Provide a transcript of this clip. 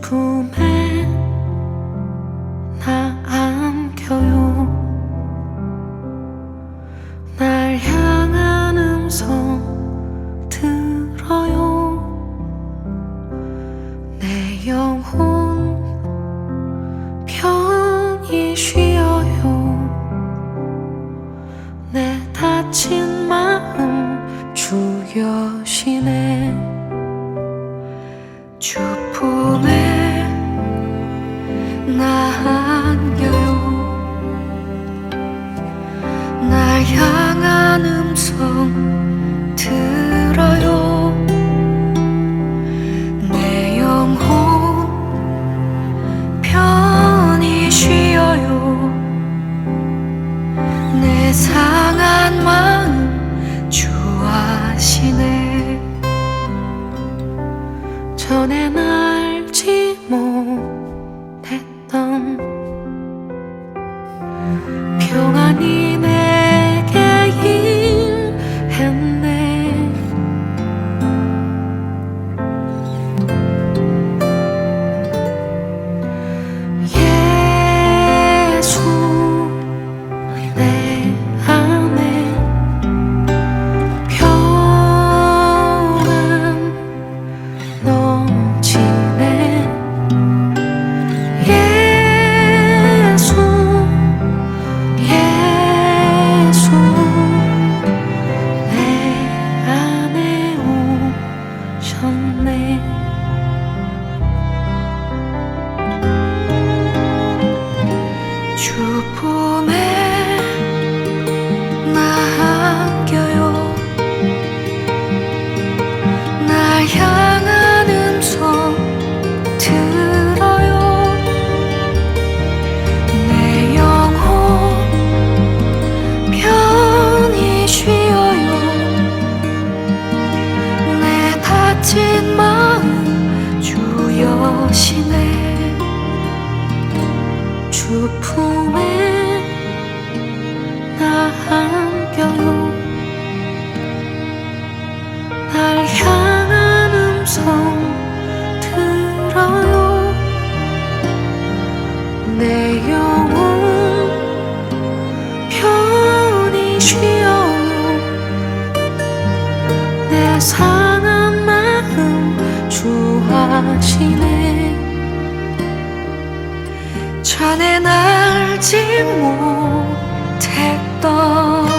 품에 나 안겨요. 날 향한 음성 들어요. 내 영혼 편히 쉬어요. 내 다친 마음 주여시네. 주 한 음성 들어요. 내 영혼 편히 쉬어요. 내 상한 마음 주 아시네. 전엔 알지 못했던 주품 주품에 나 안겨요 날 향한 음성 들어요. 내 영혼 편히 쉬어요. 내 상한 마음 주하시네 전엔 알지 못했던